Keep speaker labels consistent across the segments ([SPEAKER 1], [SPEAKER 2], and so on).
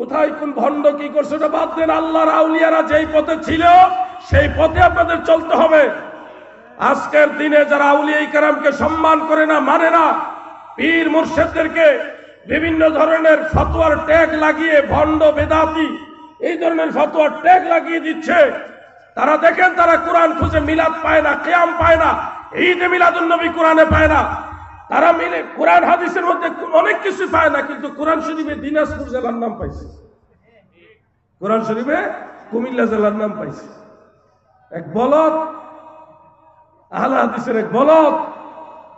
[SPEAKER 1] কোথায় কোন ভণ্ড কি করছে ওটা বাদ দেন, আল্লাহর আউলিয়ারা যেই পথে ছিল, সেই পথে আপনাদের চলতে হবে। আজকের দিনে যারা আউলিয়া কারামকে সম্মান করে না মানে না, পীর মুর্শেদদেরকে বিভিন্ন ধরনের ফতোয়ার ট্যাগ লাগিয়ে, ভণ্ড, বেদাতি, এই ধরনের ফতোয়ার ট্যাগ লাগিয়ে দিচ্ছে। তারা দেখেন, তারা কোরআন খুঁজে মিলাদ পায় না, কেয়াম পায় না, ঈদে মিলাদুন নবী কোরআনে পায় না। তারা মিলে কোরআন, হাদিসের মধ্যে অনেক কিছু পায় না, কিন্তু কোরআন শরীফে দিনাজপুর জেলার নাম পাইছে। কোরআন শরীফে কুমিল্লা জেলার নাম পাইছে। এক বলদ, আহলা হাদিসের এক বলদ,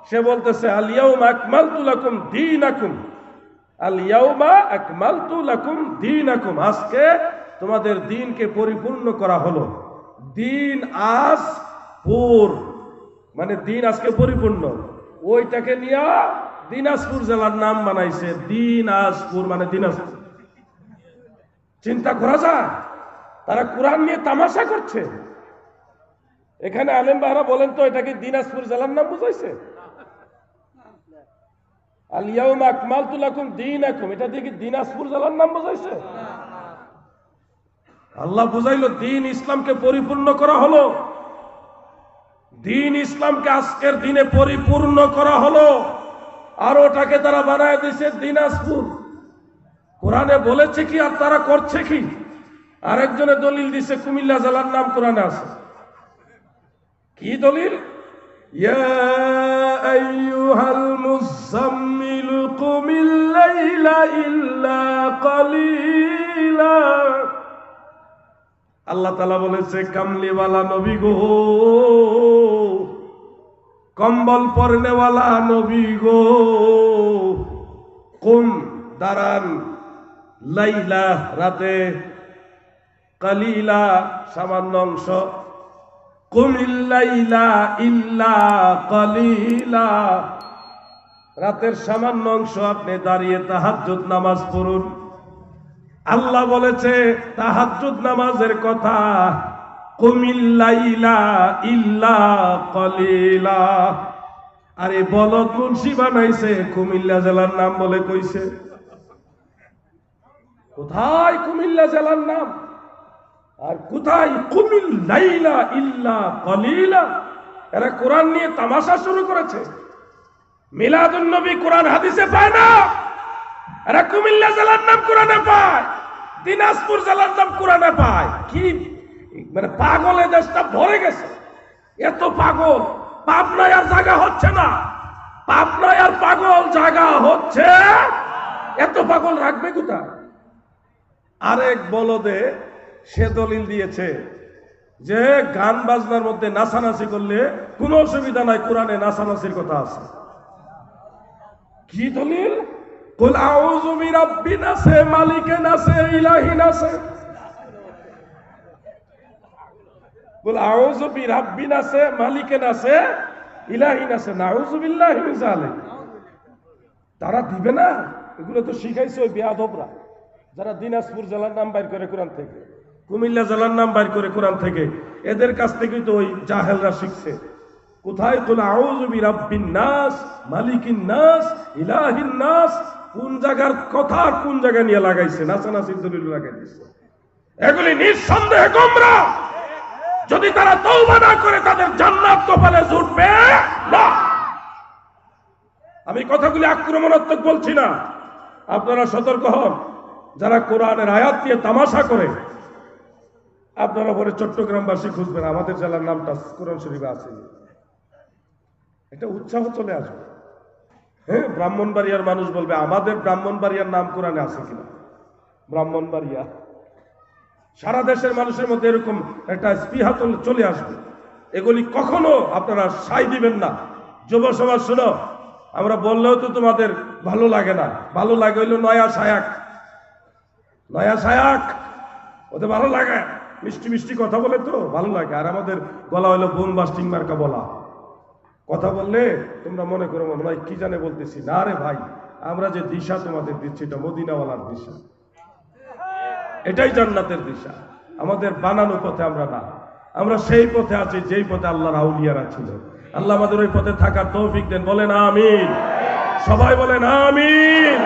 [SPEAKER 1] সে বলতেছে আলিয়াউমা আকমালতু লাকুম দীনাকুম আলিয়াউমা আকমালতু লাকুম দীনাকুম, আজকে তোমাদের দিনকে পরিপূর্ণ করা হলো। দিন আজ পুর মানে দিন আজকে পরিপূর্ণ। ওইটাকে নিয়ে দিনাজপুর জেলার নাম বানাইছে, দিনাজপুর মানে দিনাজপুর। চিন্তা করা যায়? তারা কোরআন নিয়ে তামাশা করছে। এখানে আলেম বাহারা বলেন তো, এটা কি দিনাজপুর জেলার নাম বুঝাইছে? আলিয়াউম আকমালতু লাকুম দীনাকুম, এটা দিয়ে কি দিনাজপুর জেলার নাম বুঝাইছে? আল্লাহ বুঝাইলো, দিন ইসলামকে পরিপূর্ণ করা হলো। দিন ইসলামকে আজকের দিনে পরিপূর্ণ করা হলো, আর ওটাকে তারা বানায় দিছে দিনাজপুর। কোরআনে বলেছে কি, আর তারা করছে কি? আরেকজনে দলিল দিছে, কুমিল্লা জেলার নাম কোরআনে আছে। কি দলিল? আল্লাহ তালা বলেছে, কামলিওয়ালা নবী গো। কম্বল পরনেওয়ালা নবী গো। কুম, দাঁড়ান। লাইলা, রাতে। কালিলা, সামান্য অংশ। কুমিল্লাইলা ইল্লা কালিলা। রাতের সামান্য অংশ আপনি দাঁড়িয়ে তাহাজ্জুদ নামাজ পড়ুন। আল্লাহ বলেছে, তাহাজ্জুদ নামাজের কথা কুমিল্লাইলা ইল্লা কলিলা। আরে বলদ মুন্সি বানাইছে? কুমিল্লা জেলার নাম বলে কইছে। কোথায় কুমিল্লা জেলার নাম? আর কোথায় কুমিল্লাইলা ইল্লা কলিলা? এরা কোরআন নিয়ে তামাশা শুরু করেছে। মিলাদুন নবী কোরআন হাদিসে পায় না। এরা কুমিল্লা জেলার নাম কোরআনে পায়। দিনাজপুর জেলার নাম কোরআনে পায়। কি মানে পাগলে দেশটা ভরে গেছে। এত পাগল, পাবনায় আর জায়গা হচ্ছে না। পাবনায় আর পাগল জায়গা হচ্ছে এত পাগল রাখবে কোথায়? আরেক বলদে সে দলিল দিয়েছে যে গান বাজনার মধ্যে নাচানাচি করলে কোনো অসুবিধা নাই, কোরআনে নাচানাচির কথা আছে। কি দলিল? কুল আউযু বিরাব্বিন আছে মালিকিন আছে ইলাহিন কুল আউযু বিরাব্বিন আছে, মালিকিন আছে, ইলাহিন আছে, নাউযু বিল্লাহি জালিক তারা দিবে না। এগুলো তো শিখাইছে ওই বেয়াদবরা, যারা দিনাজপুর জেলার নাম বাইর করে কোরআন থেকে, কুমিল্লা জেলার নাম বাইর করে কোরআন থেকে, এদের কাছ থেকেই তো ওই জাহেলরা শিখছে। কোথায়? কোন আউযু বিরাব্বিন নাস, মালিকিন নাস, ইলাহিন নাস, কোন জায়গার কথা কোন জায়গা নিয়ে লাগাইছে? নাচানাচির দলিল লাগাই দিচ্ছে এগুলি নিঃসন্দেহে গোমরা। যদি তারা তৌবা না করে, তাদের জান্নাত কপালে জুটবে না। আমি কথাগুলি আক্রমণাত্মক বলছি না। আপনারা সতর্ক হন। যারা কোরআনের আয়াত দিয়ে তামাশা করে, আপনারা পরে চট্টগ্রামবাসী খুঁজবেন। আমাদের জেলার নামটা কোরআন শরীফে আছে এটা উৎসাহ চলে আসবে। হ্যাঁ ব্রাহ্মণবাড়িয়ার মানুষ বলবে, আমাদের ব্রাহ্মণবাড়িয়ার নাম কোরআনে আছে কিনা? ব্রাহ্মণবাড়িয়া। সারা দেশের মানুষের মধ্যে এরকম একটা স্পৃহা চলে- আসবে। এগুলি কখনো আপনারা সাই দিবেন না। যুব সমাজ, শোনো, আমরা বললেও তো তোমাদের ভালো লাগে না। ভালো লাগে হইল নয়া সায়াক। নয়া সায়াক, ওদের ভালো লাগে। মিষ্টি মিষ্টি কথা বলে তো ভালো লাগে। আর আমাদের গলা হলো বোম বাস্টিং মার্কা বলা। কথা বললে তোমরা মনে করো মনে হয়, কি জানে বলতেছি? না রে ভাই, আমরা যে দিশা তোমাদের দিচ্ছি, এটা মদিনাওয়ালার দিশা। এটাই জান্নাতের দিশা। আমাদের বানানো পথে আমরা না। আমরা সেই পথে আছি, যেই পথে আল্লাহ আউলিয়ারা ছিল। আল্লাহ আমাদের ওই পথে থাকার তৌফিক দেন। বলেন আমিন। সবাই বলেন আমিন।